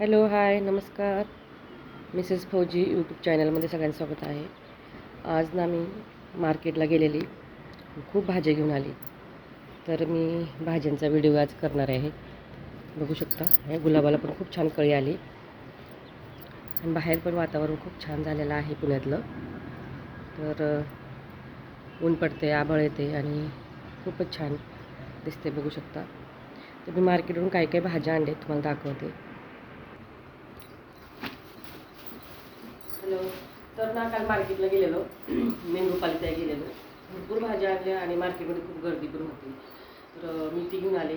Hello hi नमस्कार. Mrs फौजी YouTube चॅनलमध्ये सगळ्यांचं स्वागत आहे. आज ना मी मार्केटला गेलेली. खूप भाज्या घेऊन आली. तर मी भाज्यांचा व्हिडिओ आज करणार आहे. बघू शकता या गुलाबाला पण खूप छान कळी आली. आणि बाहेर पण वातावरण खूप छान झालेलं आहे पुण्यातलं. तर ऊन पडते आभळ येते आणि खूपच छान दिसते बघू शकता. तर मी मार्केटवरून काय काय भाज्या आणल्या तुम्हाला दाखवते हॅलो तर ना काल मार्केटला गेलेलो. मेंदू पालिता गेलेलो. भरपूर भाज्या आणल्या आणि मार्केटमध्ये खूप गर्दी पण होती. तर मी ती घेऊन आले.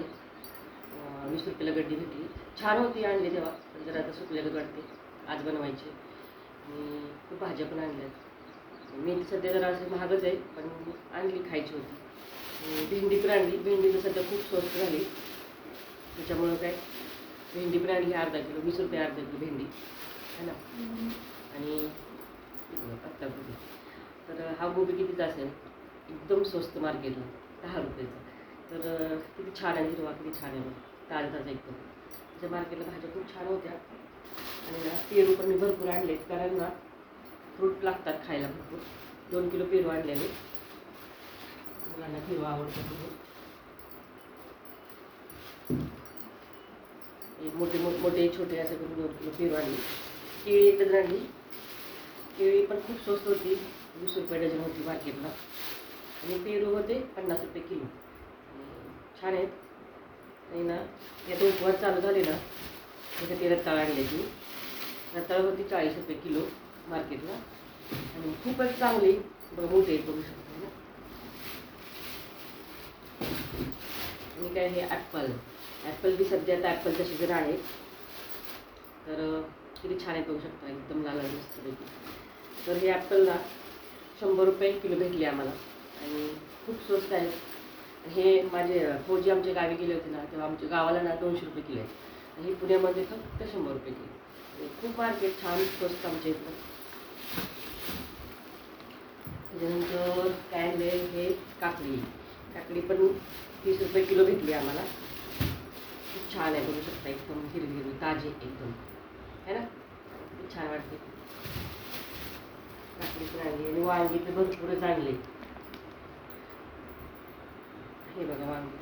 वीस रुपयाला गड्डी घेतली छान होती आणली तेव्हा पण जरा आता सुकलेलं वाटते आज बनवायची. आणि खूप भाज्या पण आणल्यात मेथी सध्या जरा असं महागच आहे पण आणली खायची होती. भेंडी पण आणली. भेंडी तर सध्या खूप स्वस्त झाली. त्याच्यामुळं काय? भेंडी पण आणली अर्धा किलो. वीस रुपये अर्धा किलो भेंडी. है ना? आणि पत्ता गोबी तर हा गोबी कितीचा असेल एकदम स्वस्त मार्केटला दहा रुपयाचा. तर किती छान आहे हिरवा किती छान आहे ताजा ताजा एकदम. त्याच्या मार्केटला भाज्या खूप छान होत्या. आणि ना पेरू पण मी भरपूर आणले कारण ना फ्रूट लागतात खायला भरपूर. दोन किलो पेरू आणलेले. मुलांना हिरवा आवडतो मोठे मोठे मोठे छोटे असे करून दोन किलो पेरू आणले. केळी तर आणली केळी पण खूप स्वस्त होती. वीस रुपये डझन होती मार्केटला. आणि पेरू होते पन्नास रुपये किलो. छान आहेत. आणि ना यात उपवास चालू झाले ना त्याच्या ते रताळ आणल्याची ती रताळ होती चाळीस रुपये किलो मार्केटला. आणि खूपच चांगली. बघ ते बघू शकता ना आणि काय हे ॲपल. ॲपल बी सध्या आता ॲपलचा सीझन आहे. तर किती छान आहे बघू शकता. एकदम लाल लाल मस्तपैकी तर हे ॲपल ना शंभर रुपये किलो भेटले आम्हाला. आणि खूप स्वस्त आहे हे माझे हो अं, फौजी आमच्या गावी गेले होते ना तेव्हा आमच्या गावाला ना दोनशे रुपये किलो आहेत. आणि हे पुण्यामध्ये फक्त शंभर रुपये किलो खूप मार्केट छान स्वस्त आमच्या इथं. त्याच्यानंतर काय हे काकडी. काकडी पण तीस रुपये किलो भेटली आम्हाला. खूप छान आहे बघू शकता एकदम हिरवी हिरवी ताजी एकदम. है ना? खूप छान वाटते. आणि वांगी तर भरपूरच आणले हे बघा वांगी.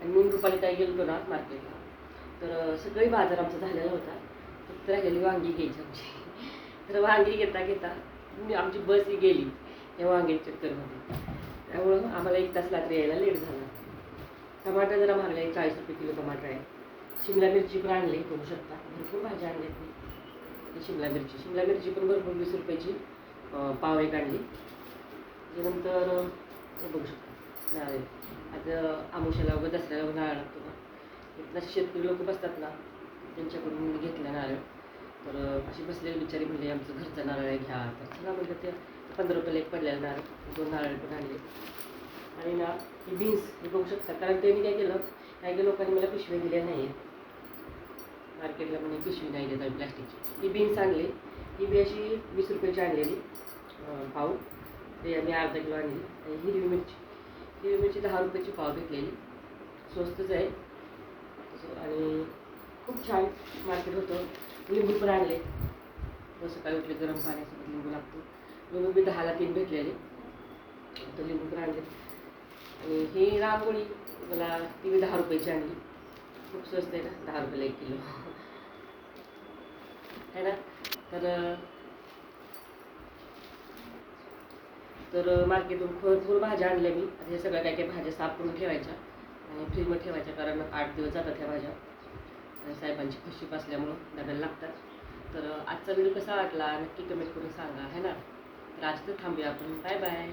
आणि मी रुपाली काय गेलो ना मार्केटला तर सगळी बाजार आमचा झालेला होता. फक्त राहिलेली वांगी घ्यायची आमची. तर वांगी घेता घेता मी आमची बस ही गेली या वांगी चक्करमध्ये. त्यामुळं आम्हाला एक तास रात्री यायला लेट झाला. टमाटर जरा महागले आहे चाळीस रुपये किलो टमाटर आहे. शिमला मिरची पण आणली बघू शकता. भरपूर भाज्या आणल्या मी. शिमला मिरची शिमला मिरची पण भरपूर वीस रुपयाची पावळे पाव एक आणली. त्याच्यानंतर हे बघू शकता. नारळ. आता आमुशाला वगैरे दसऱ्याला वगैरे नारळ लागतो ना. इथला शेतकरी लोक बसतात ना त्यांच्याकडून मी घेतला नारळ. तर अशी बसलेली बिचारी म्हणले आमचं घरचा नारळ आहे घ्या. तर चला म्हणलं ते पंधरा रुपयाला एक पडलेला नारळ. दोन नारळ पण आणले. आणि ना ही बीन्स हे बघू शकता. कारण त्यांनी काय केलं काही काही लोकांनी मला पिशव्या दिल्या नाही आहेत मार्केटला म्हणे पिशवी नाही देत आम्ही प्लास्टिकची ही बीन्स आणली ही बी अशी वीस रुपयाची आणलेली पाव. ते आम्ही अर्धा किलो आणली आणि हिरवी मिरची. हिरवी मिरची दहा रुपयाची पाव भेटलेली स्वस्तच आहे. आणि खूप छान मार्केट होतं. लिंबू पण आणले. सकाळी उठले गरम पाण्यासोबत लिंबू लागतो. लिंबू मी दहाला तीन भेटलेले. तर लिंबू पण आणले. आणि ही रांगोळी मला ती मी दहा रुपयाची आणली. खूप स्वस्त आहे ना दहा रुपयाला एक किलो. है ना? तर तर मार्केटून भरपूर भाज्या आणल्या मी. आता हे सगळ्या काय काय भाज्या साफ करून ठेवायच्या आणि फ्रीजमध्ये ठेवायच्या कारण आठ दिवस जातात ह्या भाज्या. साहेबांची खुशी असल्यामुळं डब्याला लागतात. तर आजचा व्हिडिओ कसा वाटला नक्की कमेंट करून सांगा है ना? तर आज तर थांबूया आपण. Bye bye